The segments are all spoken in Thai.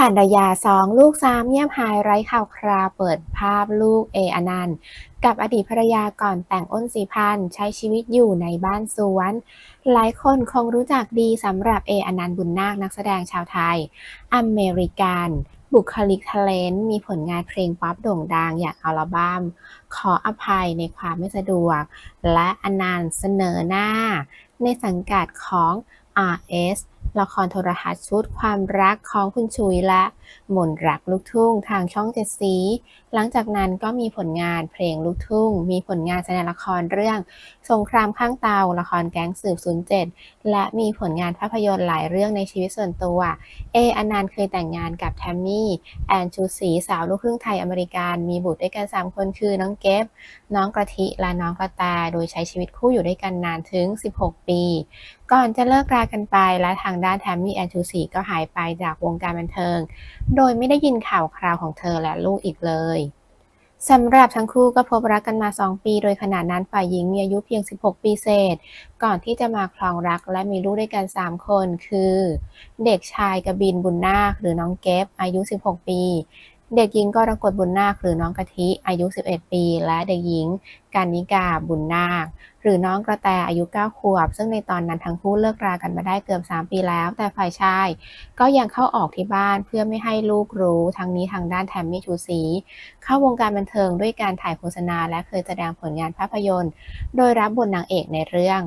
ผ่านระยะสองลูกสามเงียบหายไร้ข่าวคราเปิดภาพลูกเออนันต์กับอดีตภรรยาก่อนแต่งอ้นสีพันใช้ชีวิตอยู่ในบ้านสวน หลายคนคงรู้จักดีสำหรับเออนันต์บุญนาคนักแสดงชาวไทย อเมริกัน บุคลิกทะเลนมีผลงานเพลงป๊อปโด่งดังอย่างอัลบั้มขออภัยในความไม่สะดวก และอนันต์เสนอหน้า ในสังกัดของ RS ละครโทรทัศน์ชุดความรักของคุณชุยและหมนรักลูกทุ่งทางช่องเจ็ดสี หลังจากนั้นก็มีผลงานเพลงลูกทุ่ง มีผลงานแสดงละครเรื่อง สงครามข้างเตา ละครแก๊งสืบ 07 และมีผลงานภาพยนตร์หลายเรื่องในชีวิตส่วนตัว เออนันต์เคยแต่งงานกับแทมมี่ แอนชูศรีสาวลูกครึ่งไทยอเมริกัน มีบุตรด้วยกัน 3 คนคือน้องเก็บน้องกระทิและน้องกระแตโดยใช้ชีวิตคู่อยู่ด้วยกันนานถึง 16 ปีก่อนจะเลิกรากันไปและทางด้านแทมมี่แอนชูศรีก็หายไปจากวงการบันเทิง โดยไม่ได้ยินข่าวคราวของเธอและลูกอีกเลยสำหรับทั้งคู่ก็พบรักกันมา 2 ปี โดยขณะนั้นฝ่ายหญิงมีอายุเพียง 16 ปีเศษ ก่อนที่จะมาครองรักและมีลูกด้วยกัน 3 คน คือ เด็กชายกบินบุญนาคหรือน้องเก็บอายุ 16 ปี เด็กหญิงกรกฎบุญนาคหรือน้องกะทิอายุ 11 ปี และเด็กหญิงการนิกาบุญนาค หรือน้องกระแตอายุ 9 ขวบ ซึ่งในตอนนั้นทั้งคู่เลิกรากันมาได้เกือบ 3 ปีแล้ว แต่ฝ่ายชาย ก็ยังเข้าออกที่บ้านเพื่อไม่ให้ลูกรู้ทั้งนี้ทางด้านแทมมี่ชูศรีเข้าวงการบันเทิงด้วยการถ่ายโฆษณาและเคยแสดงผลงานภาพยนตร์ โดยรับบทนางเอกในเรื่อง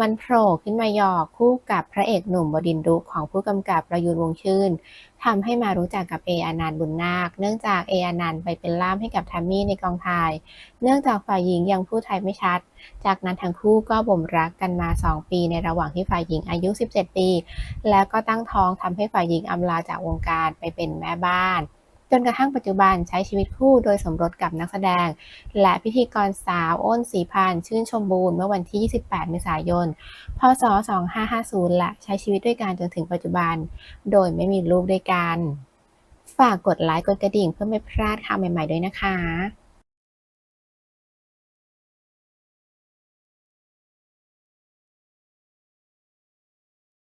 มันโผล่ขึ้นมาหยอกคู่กับพระเอกหนุ่มบดินร์ดุของผู้กำกับประยุทธ์วงชื่นทำให้มารู้จักกับเออนันต์บุญนาค เนื่องจากเออนันต์ไปเป็นล่ามให้กับแทมมี่ในกองถ่าย เนื่องจากฝ่ายหญิงยังพูดไทยไม่ชัด จากนั้นทั้งคู่ก็บ่มรักกันมา 2 ปีในระหว่างที่ฝ่ายหญิงอายุ 17 ปี แล้วก็ตั้งท้องทำให้ฝ่ายหญิงอำลาจากวงการไปเป็นแม่บ้าน จนกระทั่งปัจจุบันใช้ชีวิตคู่โดยสมรสกับนักแสดง และพิธีกรสาวอ้นสีพันชื่นชมบูรณ์เมื่อวันที่ 28 เมษายน พศ 2550 และใช้ชีวิตด้วยกันจนถึงปัจจุบัน โดยไม่มีลูกด้วยกัน ฝากกดไลค์กดกระดิ่งเพื่อไม่พลาดข่าวใหม่ๆด้วยนะคะ